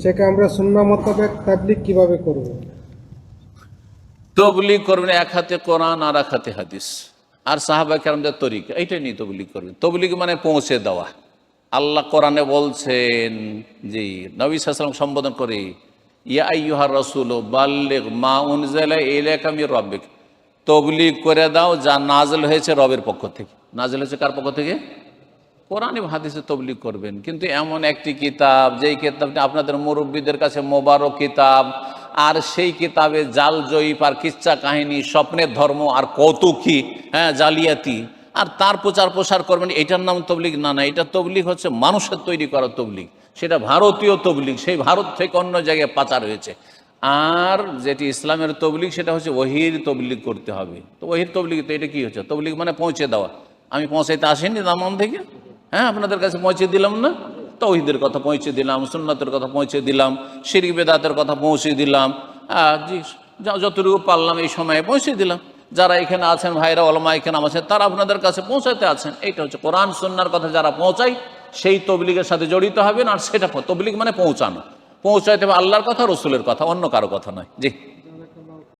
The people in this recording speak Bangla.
সেকে আমরা শূন্য মোতাবেক তাবলিক কীভাবে করব? তবলিগ করবেন এক হাতে কোরআন, আর এক হাতে হাদিস। আর সাহাবা কেরামদের তরিকা, এইটাই নিয়ে তবলিগ করবেন। তবলিগ মানে পৌঁছে দেওয়া। আল্লাহ কোরআনে বলছেন জি নবী সাল্লাম সম্বোধন করে, ইয়া আইয়ুহার রসুল, বাল্লিগ মা উনজালা ইলাইকা মির রব্বিক। তবলিগ করে দাও যা নাজল হয়েছে রবের পক্ষ থেকে। নাজল হয়েছে কার পক্ষ থেকে? কোরআন হাদিসে তবলিগ করবেন। কিন্তু এমন একটি কিতাব, যেই কিতাবটি আপনাদের মুরব্বীদের কাছে মোবারক কিতাব, আর সেই কিতাবে জাল জয়ীপ আর কিচ্ছা কাহিনী, স্বপ্নের ধর্ম আর কৌতুকি হ্যাঁ জালিয়াতি, আর তার প্রচার প্রসার করবেন, এটার নাম তবলিগ? না না, এটা তবলিগ হচ্ছে মানুষের তৈরি করা তবলিগ। সেটা ভারতীয় তবলিগ, সেই ভারত থেকে অন্য জায়গায় পাচার হয়েছে। আর যেটি ইসলামের তবলিগ, সেটা হচ্ছে ওহির তবলিগ করতে হবে। তো ওহির তবলিগ, তো এটা কী হচ্ছে? তবলিগ মানে পৌঁছে দেওয়া। আমি পৌঁছাইতে আসিনি দামান থেকে। হ্যাঁ আপনাদের কাছে পৌঁছে দিলাম না? তৌহিদের কথা পৌঁছে দিলাম, সুন্নতের কথা পৌঁছে দিলাম, শিরিক বেদাতের কথা পৌঁছে দিলাম। যতটুকু পারলাম এই সময়ে পৌঁছে দিলাম। যারা এখানে আছেন, ভাইরা অলমা এখানে আছেন, তারা আপনাদের কাছে পৌঁছাতে আছেন। এইটা হচ্ছে কোরআন সন্ন্যার কথা যারা পৌঁছায়, সেই তবলিগের সাথে জড়িত হবেন। আর সেটা তবলিগ মানে পৌঁছানো। পৌঁছাইতে হবে আল্লাহর কথা, রসুলের কথা, অন্য কারও কথা নয়। জি।